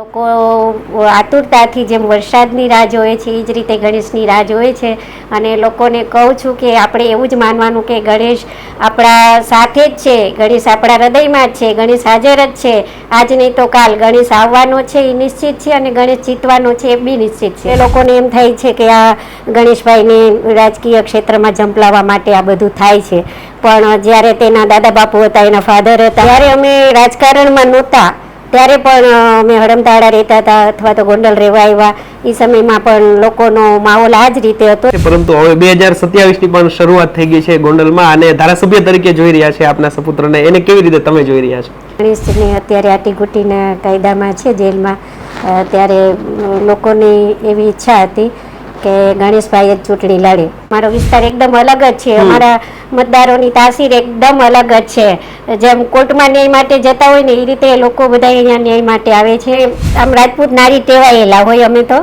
લોકો આતુરતાથી જેમ વરસાદની રાહ જોવે છે, એ જ રીતે ગણેશની રાહ જોવે છે. અને લોકોને કહું છું કે આપણે એવું જ માનવાનું કે ગણેશ આપણા સાથે જ છે, ગણેશ આપણા હૃદયમાં જ છે, ગણેશ હાજર જ છે. આજ નહીં તો કાલ ગણેશ આવવાનો છે, એ નિશ્ચિત છે અને ગણેશ જીતવાનો છે, એ બી નિશ્ચિત છે. એ લોકોને એમ થાય છે કે આ ગણેશભાઈને રાજકીય ક્ષેત્રમાં ઝંપલાવવા માટે આ બધું થાય છે. પણ જ્યારે તેના દાદા બાપુ હતા, એના ફાધર હતા, ત્યારે અમે રાજકારણમાં નહોતા. ત્યારે પણ અમે હડમતાળા રહેતા હતા અથવા તો ગોંડલ રહેવા આવ્યા. એ સમયમાં પણ લોકોનો માહોલ આ જ રીતે હતો. પરંતુ હવે બે હજાર સત્યાવીસની પણ શરૂઆત થઈ ગઈ છે ગોંડલમાં અને ધારાસભ્ય તરીકે જોઈ રહ્યા છે આપના સપુત્રને. એને કેવી રીતે તમે જોઈ રહ્યા છો? ગણેશને અત્યારે આટીગુટીના કાયદામાં છે જેલમાં. ત્યારે લોકોની એવી ઈચ્છા હતી કે ગણેશભાઈ જ ચૂંટણી લડે. મારો વિસ્તાર એકદમ અલગ જ છે. અમારા મતદારોની તાસીર એકદમ અલગ જ છે. જેમ કોર્ટમાં ન્યાય માટે જતા હોય ને એ રીતે લોકો બધા અહીંયા ન્યાય માટે આવે છે. આમ રાજપૂત નારી ટેવાયેલા હોય અમે તો.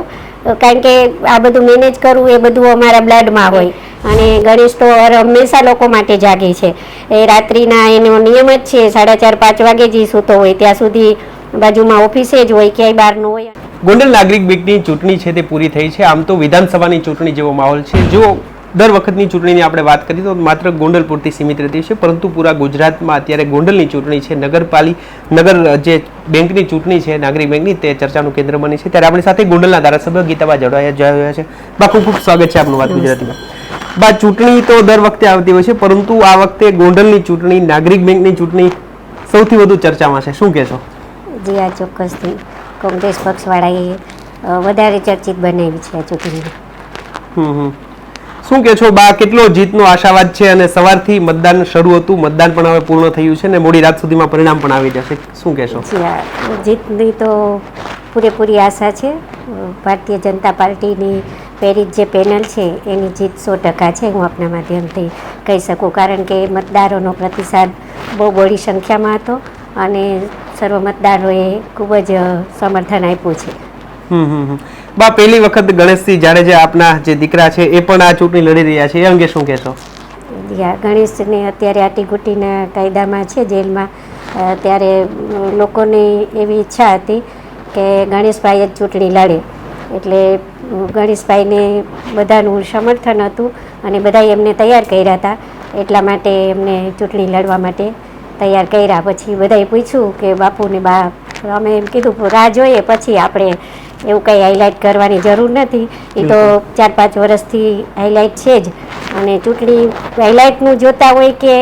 કારણ કે આ બધું મેનેજ કરવું એ બધું અમારા બ્લડમાં હોય. અને ગણેશ તો હંમેશા લોકો માટે જાગે છે. એ રાત્રિના એનો નિયમ જ છે સાડા ચાર પાંચ વાગે જે સૂતો હોય. ત્યાં સુધી બાજુમાં ઓફિસે જ હોય, ક્યાંય બહાર ન હોય. ગોંડલ નાગરિક બેંકની ચૂંટણી છે તે પૂરી થઈ છે. આમ તો વિધાનસભાની ચૂંટણી જેવો માહોલ છે. જો દર વખતની ચૂંટણીની આપણે વાત કરીએ તો માત્ર ગોંડલ પૂરતી સીમિત રહેતી છે, પરંતુ પૂરા ગુજરાતમાં અત્યારે ગોંડલની ચૂંટણી છે, નગરપાલી, નગર જે બેંકની ચૂંટણી છે, નાગરિક બેંકની, તે ચર્ચાનું કેન્દ્ર બની છે. ત્યારે આપણી સાથે ગોંડલના ધારાસભ્ય ગીતાબા જડવાયા જોયા છે. બા, ખૂબ ખૂબ સ્વાગત છે આપનું વાત ગુજરાતીમાં. બા, ચૂંટણી તો દર વખતે આવતી હોય છે, પરંતુ આ વખતે ગોંડલની ચૂંટણી, નાગરિક બેંકની ચૂંટણી સૌથી વધુ ચર્ચામાં છે. શું કહેશો? જે આ ચોક્કસથી કોંગ્રેસ પક્ષવાળાએ વધારે ચર્ચિત બનાવી છે આ ચૂંટણી. શું કે છો? બા કેટલો જીતનો આશાવાદ છે અને સવારથી મતદાન શરૂ હતું. મતદાન પણ હવે પૂર્ણ થયું છે ને મોડી રાત સુધીમાં પરિણામ પણ આવી જશે. શું કહેશો જીતની તો પૂરેપૂરી આશા છે. ભારતીય જનતા પાર્ટીની પેરિસ જે પેનલ છે એની જીત સો ટકા છે. હું આપના માધ્યમથી કહી શકું. કારણ કે મતદારોનો પ્રતિસાદ બહુ બહોળી સંખ્યામાં હતો. અને સર્વ મતદારોએ ખૂબ જ સમર્થન આપ્યું છે. બા પહેલી વખત ગણેશસિંહ જાડેજા આપના જે દીકરા છે એ પણ આ ચૂંટણી લડી રહ્યા છે. એ અંગે શું કહેશો? ગણેશને અત્યારે આટીગુટીના કાયદામાં છે જેલમાં. ત્યારે લોકોને એવી ઈચ્છા હતી કે ગણેશભાઈ જ ચૂંટણી લડે. એટલે ગણેશભાઈને બધાનું સમર્થન હતું અને બધાએ એમને તૈયાર કર્યા હતા એટલા માટે એમને ચૂંટણી લડવા માટે. તૈયાર કર્યા. પછી બધાએ પૂછ્યું કે બાપુને બા અમે એમ કીધું રાહ જોઈએ પછી આપણે એવું કંઈ હાઇલાઇટ કરવાની જરૂર નથી. એ તો ચાર પાંચ વર્ષથી હાઇલાઇટ છે જ. અને ચૂંટણી હાઇલાઇટનું જોતા હોય કે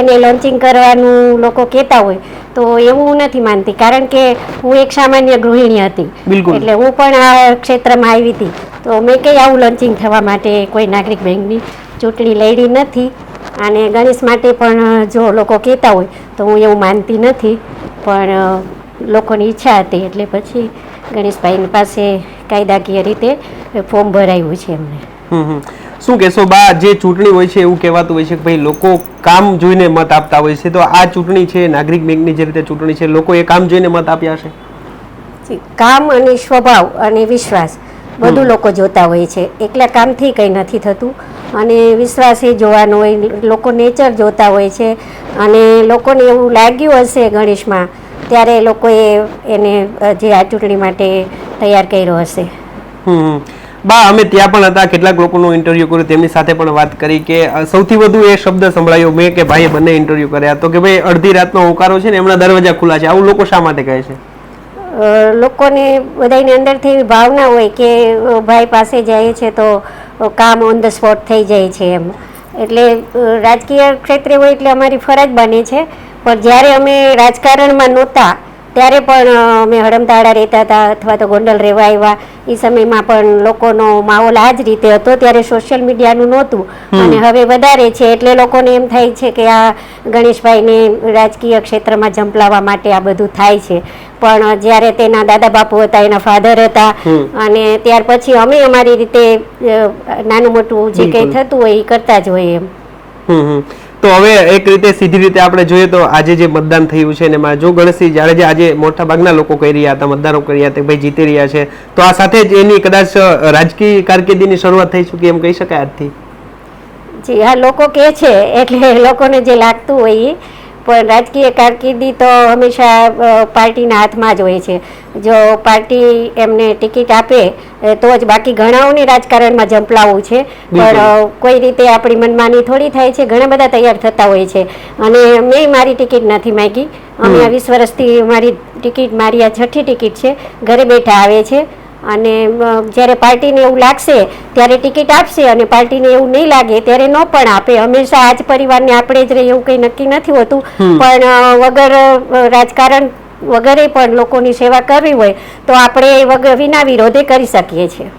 એને લોન્ચિંગ કરવાનું લોકો કહેતા હોય તો એવું હું નથી માનતી. કારણ કે હું એક સામાન્ય ગૃહિણી હતી. એટલે હું પણ આ ક્ષેત્રમાં આવી હતી. તો મેં કંઈ આવું લોન્ચિંગ થવા માટે કોઈ નાગરિક બેંકની ચૂંટણી લડી નથી. અને ગણેશ માટે પણ જો લોકો કહેતા હોય તો હું એવું માનતી નથી. પણ લોકોની ઈચ્છા હતી એટલે પછી ગણેશભાઈની પાસે કાયદાકીય રીતે ફોર્મ ભરાયું છે એમને. શું કહેશો? બા જે ચૂંટણી હોય છે એવું કહેવાતું હોય છે કે ભાઈ લોકો કામ જોઈને મત આપતા હોય છે. તો આ ચૂંટણી છે નાગરિક બેંકની જે રીતે ચૂંટણી છે લોકો એ કામ જોઈને મત આપ્યા છે? કામ અને સ્વભાવ અને વિશ્વાસ બધું લોકો જોતા હોય છે. એકલા કામથી કંઈ નથી થતું. અને વિશ્વાસ એ જોવાનો હોય. લોકો નેચર જોતા હોય છે. અને લોકોને એવું લાગ્યું હશે ગણેશમાં ત્યારે લોકોએ એને જે આ ચૂંટણી માટે તૈયાર કર્યો હશે. બા અમે ત્યાં પણ હતા કેટલાક લોકોનું ઇન્ટરવ્યુ કર્યું તેમની સાથે પણ વાત કરી કે સૌથી વધુ એ શબ્દ સંભળાયો મેં કે ભાઈએ બંને ઇન્ટરવ્યુ કર્યા. તો કે ભાઈ અડધી રાતનો હોકારો છે ને એમના દરવાજા ખુલ્લા છે. આવું લોકો શા માટે કહે છે? લોકોને બધાની અંદરથી એવી ભાવના હોય કે ભાઈ પાસે જાય છે તો કામ ઓન ધ સ્પોટ થઈ જાય છે એમ. એટલે રાજકીય ક્ષેત્રે હોય એટલે અમારી ફરજ બને છે. પણ જ્યારે અમે રાજકારણમાં નહોતા, ત્યારે પણ અમે હડમતાળા રહેતા હતા અથવા તો ગોંડલ રહેવા આવ્યા. એ સમયમાં પણ લોકોનો માહોલ આ જ રીતે હતો ત્યારે સોશિયલ મીડિયાનું નહોતું. અને હવે વધારે છે એટલે લોકોને એમ થાય છે કે આ ગણેશભાઈને રાજકીય ક્ષેત્રમાં ઝંપલાવવા માટે આ બધું થાય છે. પણ જ્યારે તેના દાદા બાપુ હતા એના ફાધર હતા અને ત્યાર પછી અમે અમારી રીતે નાનું મોટું જે કંઈ થતું હોય એ કરતા જ હોઈએ એમ. તો હવે એક રીતે સીધી રીતે આપણે જોઈએ તો આજે જે મતદાન થયું છે એમાં જો ગણેશસિંહ જાડેજા આજે મોટા ભાગના લોકો કહી રહ્યા હતા, મતદારો કહી રહ્યા હતા ભાઈ જીતી રહ્યા છે, તો આ સાથે જ એની કદાચ રાજકીય કારકિર્દીની શરૂઆત થઈ ચૂકી, એમ કહી શકાય આજથી? જી, હા, લોકો કહે છે, એટલે લોકોને જે લાગતું હોય એ પણ રાજકીય કારકિર્દી તો હંમેશા પાર્ટીના હાથમાં જ હોય છે. જો પાર્ટી એમને ટિકિટ આપે તો જ બાકી ઘણાઓને રાજકારણમાં જંપલાવવું છે. પણ કોઈ રીતે આપણી મનમાની થોડી થાય છે. ઘણા બધા તૈયાર થતા હોય છે. અને મેં મારી ટિકિટ નથી માગી. અમે આ વીસ વર્ષથી મારી ટિકિટ મારી આ છઠ્ઠી ટિકિટ છે. ઘરે બેઠા આવે છે. અને જ્યારે પાર્ટીને એવું લાગશે ત્યારે ટિકિટ આપશે અને પાર્ટીને એવું નહીં લાગે ત્યારે ન પણ આપે. હંમેશા આજ પરિવારને આપણે જ રહીએ એવું કંઈ નક્કી નથી હોતું. પણ વગર રાજકારણ વગેરે પણ લોકોની સેવા કરવી હોય તો આપણે વગર વિના વિરોધે કરી શકીએ છીએ.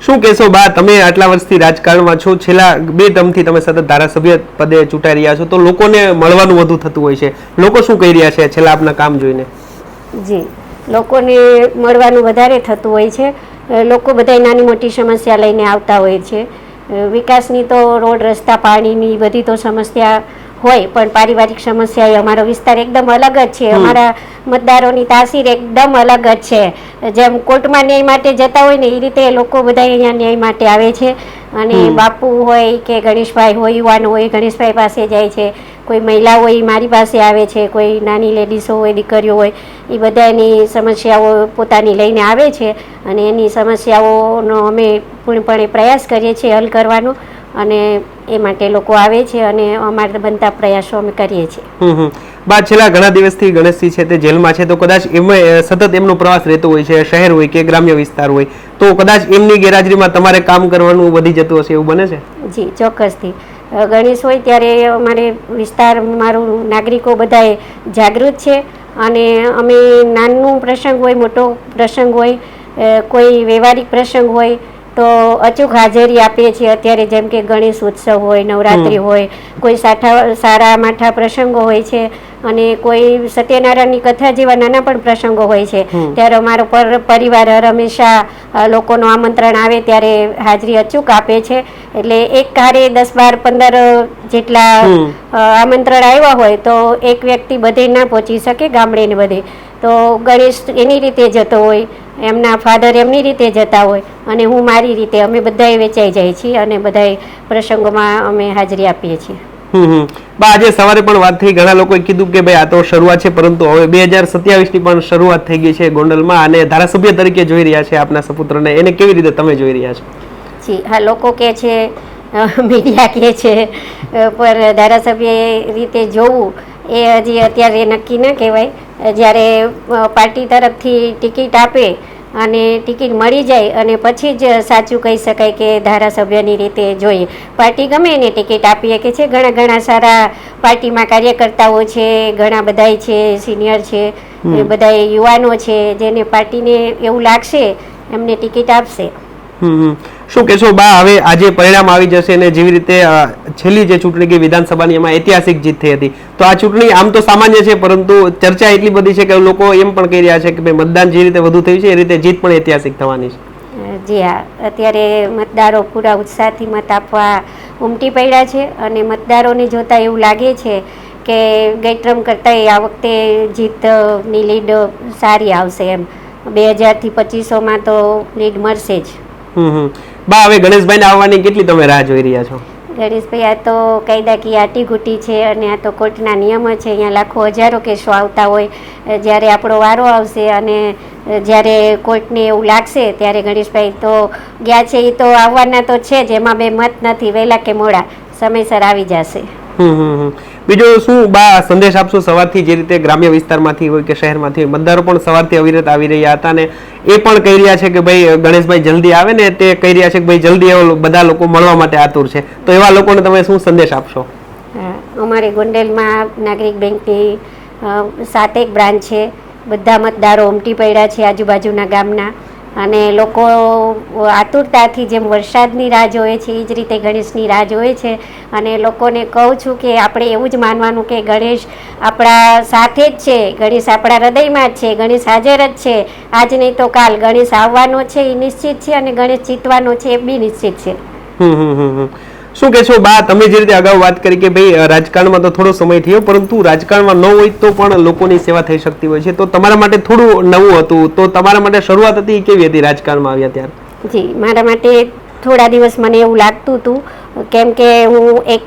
શું કહેશો બા તમે આટલા વર્ષથી રાજકારણમાં છો છેલ્લા બે ટર્મથી તમે સતત ધારાસભ્ય પદે ચૂંટાઈ રહ્યા છો તો લોકોને મળવાનું વધુ થતું હોય છે. લોકો શું કહી રહ્યા છે છેલ્લા આપના કામ જોઈને? જી. લોકોને મળવાનું વધારે થતું હોય છે. લોકો બધા નાની મોટી સમસ્યા લઈને આવતા હોય છે. વિકાસની તો રોડ રસ્તા પાણીની બધી તો સમસ્યા હોય પણ પારિવારિક સમસ્યા એ અમારો વિસ્તાર એકદમ અલગ જ છે. અમારા મતદારોની તાસીર એકદમ અલગ જ છે. જેમ કોર્ટમાં ન્યાય માટે જતા હોય ને એ રીતે લોકો બધા અહીંયા ન્યાય માટે આવે છે. અને બાપુ હોય કે ગણેશભાઈ હોય યુવાનો હોય ગણેશભાઈ પાસે જાય છે. કોઈ મહિલા હોય મારી પાસે આવે છે. કોઈ નાની લેડીઝો હોય દીકરીઓ હોય એ બધાની સમસ્યાઓ પોતાની લઈને આવે છે. અને એની સમસ્યાઓનો અમે પૂર્ણપણે પ્રયાસ કરીએ છીએ હલ કરવાનો. અને એ માટે લોકો આવે છે અને અમારા બનતા પ્રયાસો અમે કરીએ છીએ. હમ. છેલ્લા ઘણા દિવસથી ગણેશજી છે તે જેલમાં છે તો કદાચ એમાં સતત એમનો પ્રવાસ રહેતો હોય છે શહેર હોય કે ગ્રામ્ય વિસ્તાર હોય તો કદાચ એમની ગેરહાજરીમાં તમારે કામ કરવાનું વધી જતું હશે એવું બને છે? જી ચોક્કસથી. ગણેશ હોય ત્યારે અમારે વિસ્તાર મારું નાગરિકો બધાએ જાગૃત છે અને અમે નાનું પ્રસંગ હોય મોટો પ્રસંગ હોય કોઈ વ્યવહારિક પ્રસંગ હોય તો અચૂક હાજરી આપીએ છીએ. અત્યારે જેમ કે ગણેશ ઉત્સવ હોય નવરાત્રિ હોય કોઈ સાઠા સારા માઠા પ્રસંગો હોય છે અને કોઈ સત્યનારાયણની કથા જેવા નાના પણ પ્રસંગો હોય છે. ત્યારે અમારો પર પરિવાર હંમેશા લોકોનું આમંત્રણ આવે ત્યારે હાજરી અચૂક આપે છે. એટલે એક કારે દસ બાર પંદર જેટલા આમંત્રણ આવ્યા હોય તો એક વ્યક્તિ બધે ના પહોંચી શકે ગામડે ને બધે. તો ગણેશ એની રીતે જતો હોય એમના ફાધર એમની રીતે જતા હોય અને હું મારી રીતે અમે બધાએ વેચાઈ જાય છીએ અને બધાએ પ્રસંગોમાં અમે હાજરી આપીએ છીએ. બા, આજે સવારે પણ વાત થઈ, ઘણા લોકોએ કીધું કે ભાઈ આ તો શરૂઆત છે, પરંતુ હવે બે હજાર સત્યાવીસની પણ શરૂઆત થઈ ગઈ છે ગોંડલમાં અને ધારાસભ્ય તરીકે જોઈ રહ્યા છે આપના સપુત્રને. એને કેવી રીતે તમે જોઈ રહ્યા છો? જી, હા, લોકો કે છે મીડિયા કહે છે પર ધારાસભ્ય રીતે જોવું, એ હજી અત્યારે નક્કી ન કહેવાય. જ્યારે પાર્ટી તરફથી ટિકિટ આપે અને ટિકિટ મળી જાય અને પછી જ સાચું કહી શકાય કે ધારાસભ્યની રીતે જોઈએ. પાર્ટી ગમે એને ટિકિટ આપીએ કે છે ઘણા ઘણા સારા પાર્ટીમાં કાર્યકર્તાઓ છે ઘણા બધાય છે સિનિયર છે એ બધા યુવાનો છે જેને પાર્ટીને એવું લાગશે એમને ટિકિટ આપશે. હમ હમ. શું કહેશો? બા હવે આજે પરિણામ આવી જશે અને જેવી રીતે છેલ્લી જે ચૂંટણી ગઈ વિધાનસભાની એમાં ઐતિહાસિક જીત થઈ હતી. તો આ ચૂંટણી આમ તો સામાન્ય છે પરંતુ ચર્ચા એટલી બધી છે કે લોકો એમ પણ કહી રહ્યા છે કે ભાઈ મતદાન જે રીતે વધુ થયું છે એ રીતે જીત પણ ઐતિહાસિક થવાની છે. જી હા. અત્યારે મતદારો પૂરા ઉત્સાહથી મત આપવા ઉમટી પડ્યા છે અને મતદારોને જોતા એવું લાગે છે કે ગઈ ટર્મ કરતાં આ વખતે જીતની લીડ સારી આવશે એમ. બે હજારથી પચીસોમાં તો લીડ મળશે જ. હમ હમ. બા હવે ગણેશભાઈને આવવાની કેટલી તમે રાહ જોઈ રહ્યા છો? ગણેશભાઈ આ તો કાયદાકીય આટીઘૂટી છે અને આ તો કોર્ટના નિયમો છે. અહીંયા લાખો હજારો કેસો આવતા હોય. જ્યારે આપણો વારો આવશે અને જ્યારે કોર્ટને એવું લાગશે ત્યારે ગણેશભાઈ તો ગયા છે. એ તો આવવાના તો છે જ એમાં બે મત નથી વહેલા કે મોડા. સમયસર આવી જશે. બીજું શું બા સંદેશ આપશો? સવારથી જે રીતે ગ્રામ્ય વિસ્તારમાંથી હોય કે શહેરમાંથી હોય મતદારો પણ સવારથી અવિરત આવી રહ્યા હતા ને એ પણ કહી રહ્યા છે કે ભાઈ ગણેશભાઈ જલ્દી આવે ને તે કહી રહ્યા છે કે ભાઈ, જલ્દી બધા લોકો મળવા માટે આતુર છે. તો એવા લોકોને તમે શું સંદેશ આપશો? અમારે ગોંડલમાં નાગરિક બેંકની સાતેક બ્રાન્ચ છે. બધા મતદારો ઉમટી પડ્યા છે આજુબાજુના ગામના. અને લોકો આતુરતાથી જેમ વરસાદની રાહ જોવે છે એ જ રીતે ગણેશની રાહ જોવે છે. અને લોકોને કહું છું કે આપણે એવું જ માનવાનું કે ગણેશ આપણા સાથે જ છે, ગણેશ આપણા હૃદયમાં જ છે, ગણેશ હાજર જ છે. આજ નહીં તો કાલ ગણેશ આવવાનો છે એ નિશ્ચિત છે અને ગણેશ જીતવાનો છે, એ બી નિશ્ચિત છે. હમ હમ હમ. શું કહેશો? બા, તમે જે રીતે અગાઉ વાત કરી કે ભાઈ રાજકારણમાં તો થોડો સમય થયો, પરંતુ રાજકારણમાં ન હોય તો પણ લોકોની સેવા થઈ શકતી હોય છે. તો તમારા માટે થોડું નવું હતું. તો તમારા માટે શરૂઆત હતી કેવી હતી રાજકારણમાં આવ્યા ત્યારે? જી, મારા માટે થોડા દિવસ મને એવું લાગતું હતું કેમ કે હું એક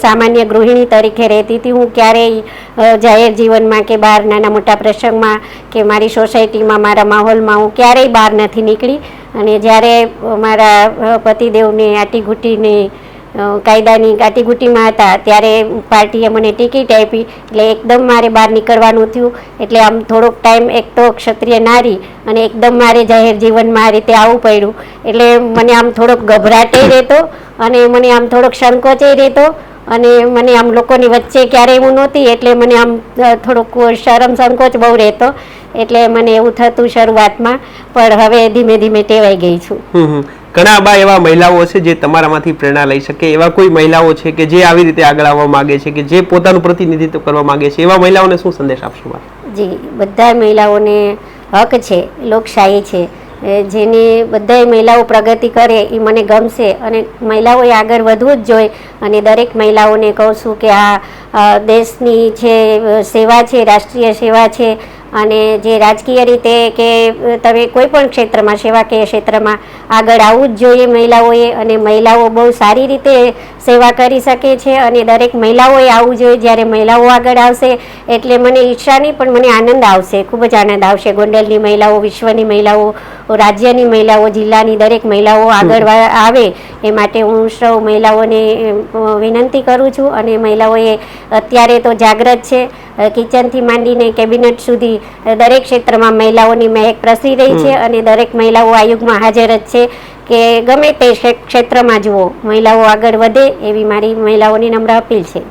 સામાન્ય ગૃહિણી તરીકે રહેતી હતી. હું ક્યારેય જાહેર જીવનમાં કે બહાર નાના મોટા પ્રસંગમાં કે મારી સોસાયટીમાં મારા માહોલમાં હું ક્યારેય બહાર નથી નીકળી. અને જ્યારે મારા પતિદેવને આટીઘૂટીને અ, કાયદાની ગાટીગુટીમાં હતા. ત્યારે પાર્ટીએ મને ટિકિટ આપી. એટલે એકદમ મારે બહાર નીકળવાનું થયું. એટલે આમ થોડોક ટાઈમ એક તો ક્ષત્રિય નારી અને એકદમ મારે જાહેર જીવનમાં આ રીતે આવવું પડ્યું. એટલે મને આમ થોડોક ગભરાટે રહેતો અને મને આમ થોડોક સંકોચે રહેતો અને મને આમ લોકોની વચ્ચે ક્યારેય હું નહોતી. એટલે મને આમ થોડોક શરમ સંકોચ બહુ રહેતો. એટલે મને એવું થતું શરૂઆતમાં. પણ હવે ધીમે ધીમે ટેવાઈ ગઈ છું. ઘણા બા એવા મહિલાઓ છે જે તમારામાંથી પ્રેરણા લઈ શકે, એવા કોઈ મહિલાઓ છે કે જે આવી રીતે આગળ આવવા માંગે છે કે જે પોતાનું પ્રતિનિધિત્વ કરવા માંગે છે, એવા મહિલાઓને શું સંદેશ આપશો જી બધા મહિલાઓને હક છે, લોકશાહી છે. જેને બધાય મહિલાઓ પ્રગતિ કરે એ મને ગમશે અને મહિલાઓએ આગળ વધવું જ જોઈએ અને દરેક મહિલાઓને કહું છું કે આ દેશની જે સેવા છે, રાષ્ટ્રીય સેવા છે અને જે રાજકીય રીતે કે તમે કોઈ પણ ક્ષેત્રમાં, સેવાકીય ક્ષેત્રમાં આગળ આવવું જ જોઈએ મહિલાઓએ અને મહિલાઓ બહુ સારી રીતે સેવા કરી શકે છે અને દરેક મહિલાઓએ આવવું જોઈએ જ્યારે મહિલાઓ આગળ આવશે. એટલે મને ઈચ્છા નહીં પણ મને આનંદ આવશે, ખૂબ જ આનંદ આવશે. ગોંડલની મહિલાઓ, વિશ્વની મહિલાઓ, રાજ્યની મહિલાઓ, જિલ્લાની દરેક મહિલાઓ આગળ આવે એ માટે હું સૌ મહિલાઓને વિનંતી કરું છું અને મહિલાઓએ અત્યારે તો જાગૃત છે. કિચનથી માંડીને કેબિનેટ સુધી દરેક ક્ષેત્રમાં મહિલાઓની મહેક પ્રસરી રહી છે અને દરેક મહિલાઓ આ યુગમાં હાજર જ છે કે ગમે તે ક્ષે- ક્ષેત્રમાં જુઓ મહિલાઓ આગળ વધે એવી મારી મહિલાઓની નમ્ર અપીલ છે.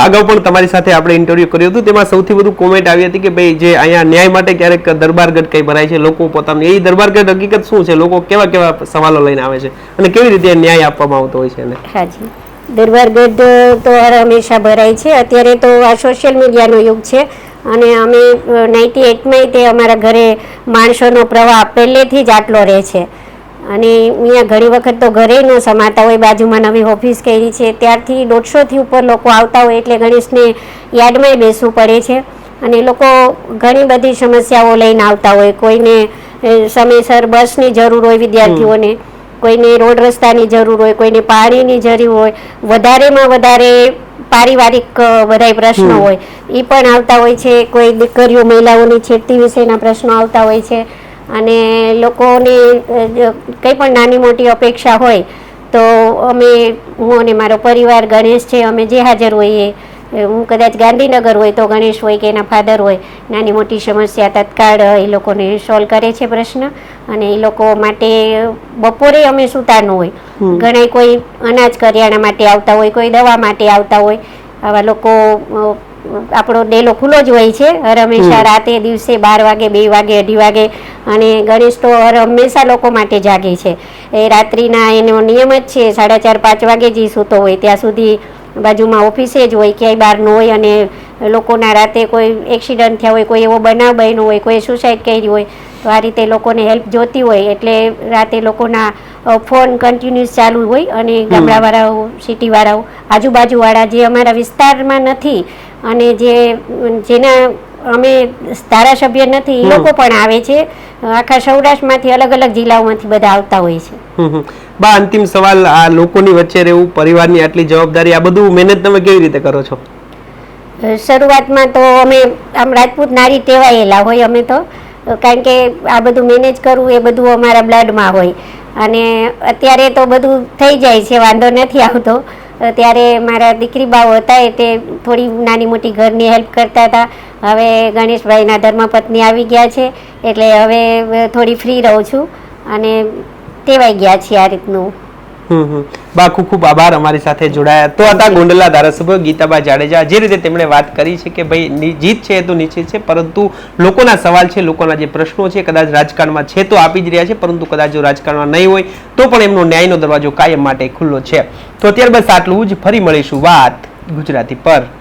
અગાઉ પણ તમારી સાથે આપણે ઇન્ટરવ્યુ કર્યું હતું તેમાં સૌથી વધુ કોમેન્ટ આવી હતી કે ભાઈ જે અહીંયા ન્યાય માટે ક્યારેક દરબારગઢ કઈ ભરાય છે લોકો પોતાનું એ દરબારગઢ હકીકત શું છે? લોકો કેવા કેવા સવાલો લઈને આવે છે? અને કેવી રીતે ન્યાય આપવામાં આવતો હોય છે એને? હાજી દરબારગઢ તો હર હંમેશા ભરાય છે. અત્યારે તો આ સોશિયલ મીડિયાનો યુગ છે અને અમે નાઇન્ટી એટમાં તે અમારા ઘરે માણસોનો પ્રવાહ પહેલેથી જ આટલો રહે છે. અને અહીંયા ઘણી વખત તો ઘરે ન સમાતા હોય બાજુમાં નવી ઓફિસ કરી છે. ત્યારથી દોઢસોથી ઉપર લોકો આવતા હોય એટલે ગણેશને યાર્ડમાંય બેસવું પડે છે. અને લોકો ઘણી બધી સમસ્યાઓ લઈને આવતા હોય. કોઈને સમયસર બસની જરૂર હોય વિદ્યાર્થીઓને. કોઈને રોડ રસ્તાની જરૂર હોય કોઈને પાણીની જરૂર હોય વધારેમાં વધારે પારિવારિક બધા પ્રશ્નો હોય. એ પણ આવતા હોય છે કોઈ દીકરીઓ મહિલાઓની છેડતી વિશેના પ્રશ્નો આવતા હોય છે. અને લોકોને કંઈ પણ નાની મોટી અપેક્ષા હોય તો અમે હું અને મારો પરિવાર ગણેશ છે અમે જે હાજર હોઈએ હું કદાચ ગાંધીનગર હોય તો ગણેશ હોય કે એના ફાધર હોય નાની મોટી સમસ્યા તત્કાળ એ લોકોને સોલ્વ કરે છે પ્રશ્ન. અને એ લોકો માટે બપોરે અમે સૂતા હોય. ઘણા કોઈ અનાજ કરિયાણા માટે આવતા હોય કોઈ દવા માટે આવતા હોય. આવા લોકો આપણો ડેલો ખુલ્લો જ હોય છે. હર હંમેશા રાતે દિવસે બાર વાગે બે વાગે અઢી વાગે. અને ગણેશ તો હર હંમેશા લોકો માટે જાગે છે. એ રાત્રિના એનો નિયમ જ છે સાડા ચાર પાંચ વાગે જે સૂતો હોય ત્યાં સુધી બાજુમાં ઓફિસે જ હોય ક્યાંય બહાર ન હોય અને લોકોના રાતે કોઈ એક્સિડન્ટ થયા હોય કોઈ એવો બનાવ બન્યો હોય કોઈ સુસાઇડ કરી હોય તો આ રીતે લોકોને હેલ્પ જોતી હોય એટલે રાતે લોકોના ફોન કન્ટિન્યુઅસ ચાલુ હોય અને ગામડાવાળાઓ સિટીવાળાઓ આજુબાજુવાળા જે અમારા વિસ્તારમાં નથી અને જે જેના અમે ધારાસભ્ય નથી એ લોકો પણ આવે છે. આખા સૌરાષ્ટ્રમાંથી અલગ અલગ જિલ્લાઓમાંથી બધા આવતા હોય છે. બા, અંતિમ સવાલ, આ લોકોની વચ્ચે રહેવું, પરિવારની આટલી જવાબદારી, આ બધું મહેનત તમે કેવી રીતે કરો છો? શરૂઆતમાં તો અમે આમ રાજપૂત નારી ટેવાયેલા હોય અમે તો. કારણ કે આ બધું મેનેજ કરવું એ બધું અમારા બ્લડમાં હોય. અને અત્યારે તો બધું થઈ જાય છે, વાંધો નથી આવતો. ત્યારે મારા દીકરી બાઓ હતા તે થોડી નાની મોટી ઘરની હેલ્પ કરતા હતા. હવે ગણેશભાઈના ધર્મપત્ની આવી ગયા છે. એટલે હવે થોડી ફ્રી રહું છું. અને ટેવાઈ ગયા છીએ આ રીતનું. હમ હમ. બા ખૂબ આભાર અમારી સાથે જોડાયા. તો હતા ગોંડલા ધારાસભ્ય ગીતાબા જાડેજા. જે રીતે તેમણે વાત કરી છે કે ભાઈ જીત છે એ તો નિશ્ચિત છે પરંતુ લોકોના સવાલ છે લોકોના જે પ્રશ્નો છે કદાચ રાજકારણમાં છે તો આપી જ રહ્યા છે પરંતુ કદાચ જો રાજકારણમાં નહીં હોય તો પણ એમનો ન્યાયનો દરવાજો કાયમ માટે ખુલ્લો છે. તો અત્યાર બસ આટલું જ ફરી મળીશું વાત ગુજરાતી પર.